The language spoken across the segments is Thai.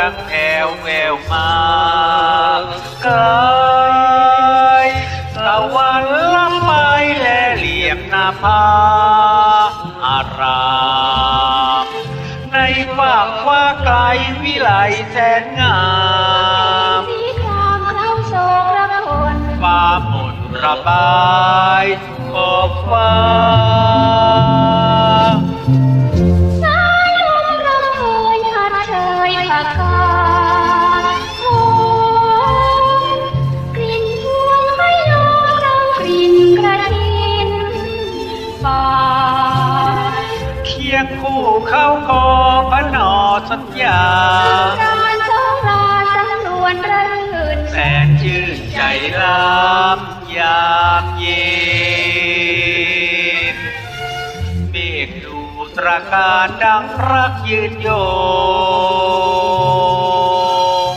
ดังแผ่วแววมาไกลตะวันลับไปแลเหลี่ยมนาผาอารามในฝากฟ้าไกลวิไลแสนงามสีครามเราโศกระคนฟ้าหมดระบายขอบฟ้า ยงคู่เข้ากอพระนอสัญญาการสองลาสำนวนรื่นแสนชื่นใจรามยามเย็นเมฆดูตราการดังรักยืนโยง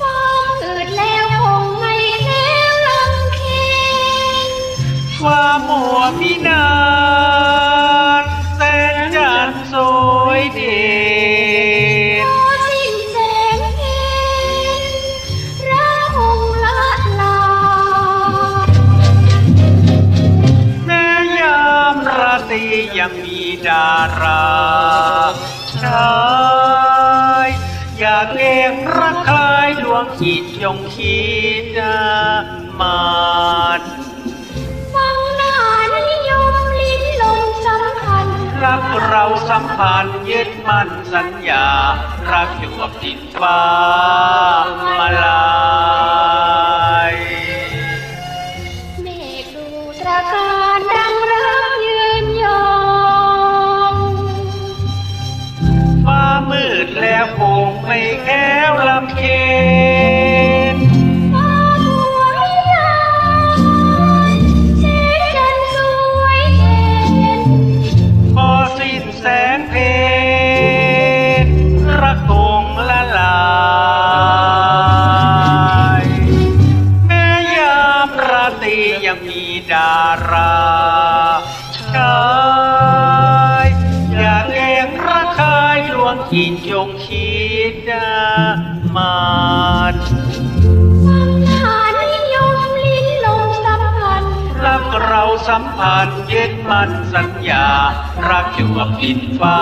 ฟ้ามืดแล้วคงไม่แล้วลำเค็ญฟ้ามัวพินา ยังมีดาราชายอยากเองรักใครดวงจิตยงคิดนะมานฟังหน้านิยมลิ้นลมสัมพันธ์รักเราสัมพันธ์ยึดมั่นสัญญา รักอยู่กับดินฟ้ามาลา ยังมีดาราชายอยากเองรักใครดวงจิตยงคิดนะมานฟังนานิยมลิ้นลมสัมพันธ์รักเราสัมพันธ์ยึดมันสัญญา รักอยู่กับดินฟ้า